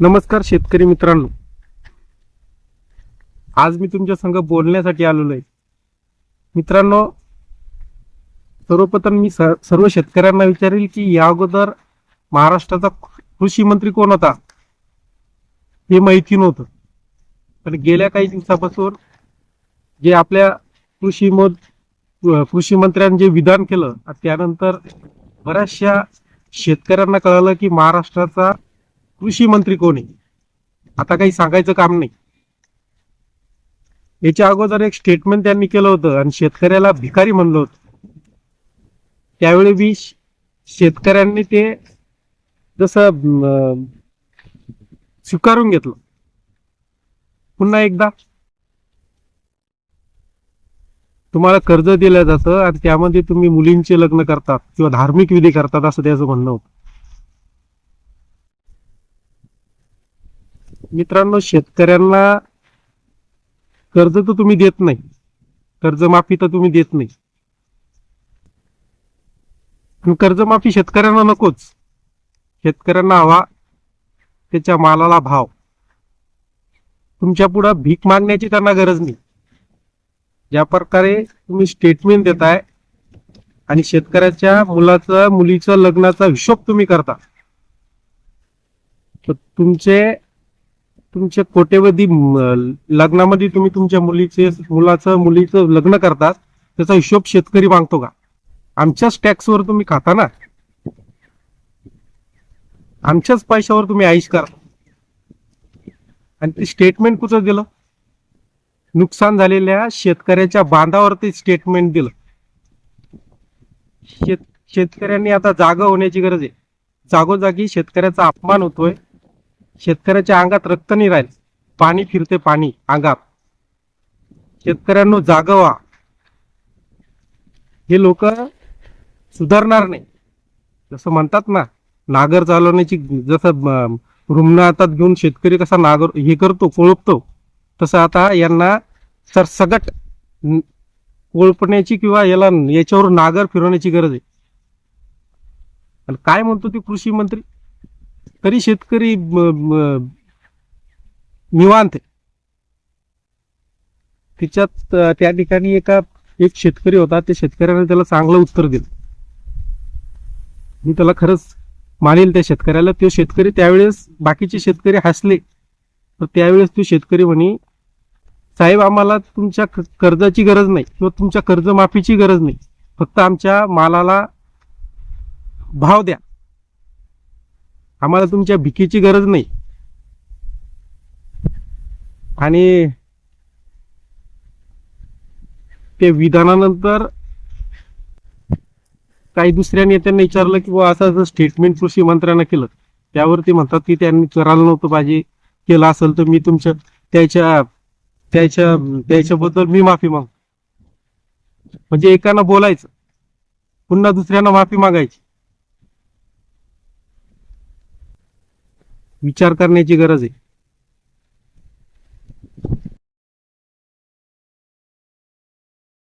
नमस्कार शेतकरी मित्रांनो. आज मी तुमच्या संग बोलण्यासाठी आलेलो आहे. मित्रांनो सर्वप्रथम मी सर्व शेतकऱ्यांना विचारेल की या अगोदर महाराष्ट्राचा कृषी मंत्री कोण होता? हे माहिती नव्हतं. पण गेल्या काही दिवसापासून जे आपल्या कृषी मत कृषी मंत्र्यांनी जे विधान केलं त्यानंतर बऱ्याचशा शेतकऱ्यांना कळालं की महाराष्ट्राचा कृषी मंत्री कोण आहे? आता काही सांगायचं काम नाही. याच्या अगोदर एक स्टेटमेंट त्यांनी केलं होतं आणि शेतकऱ्याला भिकारी म्हणलं होतं. त्यावेळी बी शेतकऱ्यांनी ते जसं स्वीकारून घेतलं. पुन्हा एकदा. तुम्हाला कर्ज दिलं जातं आणि त्यामध्ये तुम्ही मुलींचे लग्न करतात किंवा धार्मिक विधी करतात असं त्याचं म्हणणं होतं. मित्रांनो शेतकऱ्यांना कर्ज तर तुम्ही देत नाही. कर्जमाफी तर तुम्ही देत नाही. पण कर्जमाफी शेतकऱ्यांना नकोच. शेतकऱ्यांना हवा त्याच्या मालाला भाव. तुमच्या पुढं भीक मागण्याची त्यांना गरज नाही. ज्या प्रकारे तुम्ही स्टेटमेंट देताय आणि शेतकऱ्याच्या मुलाचं मुलीचं लग्नाचा हिशोब तुम्ही करता तर तुमचे तुमच्या कोट्यवधी लग्नामध्ये तुम्ही तुमच्या मुलीचे मुलाचं मुलीचं लग्न करतात त्याचा हिशोब शेतकरी मागतो का? आमच्याच टॅक्सवर तुम्ही खाता ना. आमच्याच पैशावर तुम्ही आईश करा. आणि ते स्टेटमेंट कुठं दिलं? नुकसान झालेल्या शेतकऱ्याच्या बांधावर ते स्टेटमेंट दिलं. शेत शेतकऱ्यांनी आता जागा होण्याची गरज आहे. जागोजागी शेतकऱ्याचा अपमान होतोय. शेतकऱ्याच्या अंगात रक्त नाही राहील. पाणी फिरते पाणी अंगात. शेतकऱ्यांनो जागवा. हे लोक सुधारणार नाही. जसं म्हणतात ना नागर चालवण्याची जसं रुग्ण हातात घेऊन शेतकरी कसा नागर हे करतो कोळपतो तसं आता यांना सरसगट कोळपण्याची किंवा याला याच्यावर नागर फिरवण्याची गरज आहे. आणि काय म्हणतो ते कृषी मंत्री? तरी शेतकरी निवांत आहे. तिच्यात त्या ठिकाणी एका एक शेतकरी होता त्या शेतकऱ्याने त्याला चांगलं उत्तर दिलं. मी त्याला खरंच मानेल त्या शेतकऱ्याला तो शेतकरी त्यावेळेस बाकीचे शेतकरी हसले. तर त्यावेळेस तो शेतकरी म्हणे साहेब आम्हाला तुमच्या कर्जाची गरज नाही किंवा तुमच्या कर्जमाफीची गरज नाही. फक्त आमच्या मालाला भाव द्या. आम्हाला तुमच्या भिकीची गरज नाही. आणि ते विधानानंतर काही दुसऱ्या नेत्यांना विचारलं की असं असं स्टेटमेंट कृषी मंत्र्यांना केलं. त्यावरती म्हणतात की त्यांनी करायला नव्हतं पाहिजे. केलं असेल तर मी तुमच्या त्याच्या त्याच्या त्याच्याबद्दल मी माफी माग. म्हणजे एकानं बोलायचं पुन्हा दुसऱ्यांना माफी मागायची. विचार करण्याची गरज आहे.